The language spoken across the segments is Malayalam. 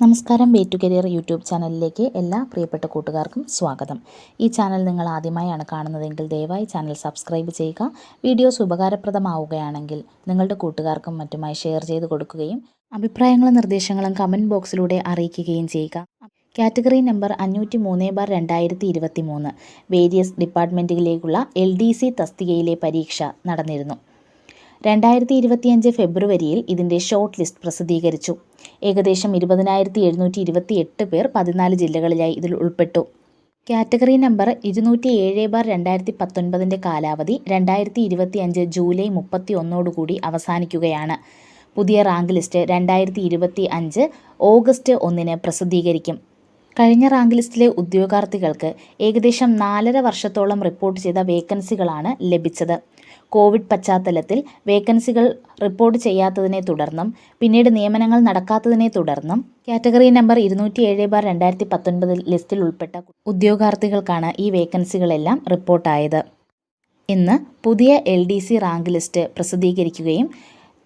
നമസ്കാരം വേ ടു കരിയർ യൂട്യൂബ് ചാനലിലേക്ക് എല്ലാ പ്രിയപ്പെട്ട കൂട്ടുകാർക്കും സ്വാഗതം. ഈ ചാനൽ നിങ്ങൾ ആദ്യമായാണ് കാണുന്നതെങ്കിൽ ദയവായി ചാനൽ സബ്സ്ക്രൈബ് ചെയ്യുക. വീഡിയോസ് ഉപകാരപ്രദമാവുകയാണെങ്കിൽ നിങ്ങളുടെ കൂട്ടുകാർക്കും മറ്റുമായി ഷെയർ ചെയ്ത് കൊടുക്കുകയും അഭിപ്രായങ്ങളും നിർദ്ദേശങ്ങളും കമന്റ് ബോക്സിലൂടെ അറിയിക്കുകയും ചെയ്യുക. കാറ്റഗറി നമ്പർ അഞ്ഞൂറ്റി മൂന്ന് ബാർ രണ്ടായിരത്തി ഇരുപത്തി മൂന്ന് വേരിയസ് ഡിപ്പാർട്ട്മെന്റുകളിലേക്കുള്ള എൽ ഡി സി തസ്തികയിലെ പരീക്ഷ നടന്നിരുന്നു. രണ്ടായിരത്തി ഇരുപത്തിയഞ്ച് ഫെബ്രുവരിയിൽ ഇതിന്റെ ഷോർട്ട് ലിസ്റ്റ് പ്രസിദ്ധീകരിച്ചു. ഏകദേശം ഇരുപതിനായിരത്തി എഴുന്നൂറ്റി ഇരുപത്തി എട്ട് പേർ പതിനാല് ജില്ലകളിലായി ഇതിൽ ഉൾപ്പെട്ടു. കാറ്റഗറി നമ്പർ ഇരുന്നൂറ്റി ഏഴ് ബാർ രണ്ടായിരത്തി പത്തൊൻപതിന്റെ കാലാവധി രണ്ടായിരത്തി ഇരുപത്തി അഞ്ച് ജൂലൈ മുപ്പത്തി ഒന്നോടുകൂടി അവസാനിക്കുകയാണ്. പുതിയ റാങ്ക് ലിസ്റ്റ് രണ്ടായിരത്തി ഇരുപത്തി അഞ്ച് ഓഗസ്റ്റ് ഒന്നിന് പ്രസിദ്ധീകരിക്കും. കഴിഞ്ഞ റാങ്ക് ലിസ്റ്റിലെ ഉദ്യോഗാർത്ഥികൾക്ക് ഏകദേശം നാലര വർഷത്തോളം റിപ്പോർട്ട് ചെയ്ത വേക്കൻസികളാണ് ലഭിച്ചത്. കോവിഡ് പശ്ചാത്തലത്തിൽ വേക്കൻസികൾ റിപ്പോർട്ട് ചെയ്യാത്തതിനെ തുടർന്നും പിന്നീട് നിയമനങ്ങൾ നടക്കാത്തതിനെ തുടർന്നും കാറ്റഗറി നമ്പർ ഇരുന്നൂറ്റി ഏഴ് ബാർ രണ്ടായിരത്തി പത്തൊൻപതിൽ ലിസ്റ്റിൽ ഉൾപ്പെട്ട ഉദ്യോഗാർത്ഥികൾക്കാണ് ഈ വേക്കൻസികളെല്ലാം റിപ്പോർട്ടായത്. ഇന്ന് പുതിയ L D C rank list പ്രസിദ്ധീകരിക്കുകയും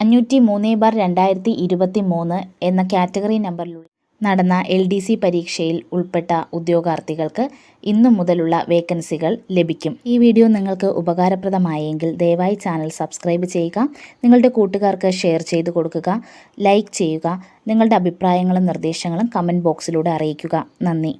അഞ്ഞൂറ്റി മൂന്ന് ബാർ രണ്ടായിരത്തി ഇരുപത്തി മൂന്ന് എന്ന കാറ്റഗറി നമ്പറിലുള്ള നടന്ന എൽ ഡി സി പരീക്ഷയിൽ ഉൾപ്പെട്ട ഉദ്യോഗാർത്ഥികൾക്ക് ഇന്നു മുതലുള്ള വേക്കൻസികൾ ലഭിക്കും. ഈ വീഡിയോ നിങ്ങൾക്ക് ഉപകാരപ്രദമായെങ്കിൽ ദയവായി ചാനൽ സബ്സ്ക്രൈബ് ചെയ്യുക നിങ്ങളുടെ കൂട്ടുകാർക്ക് ഷെയർ ചെയ്ത് കൊടുക്കുക ലൈക്ക് ചെയ്യുക നിങ്ങളുടെ അഭിപ്രായങ്ങളും നിർദ്ദേശങ്ങളും കമന്റ് ബോക്സിലൂടെ അറിയിക്കുക. നന്ദി.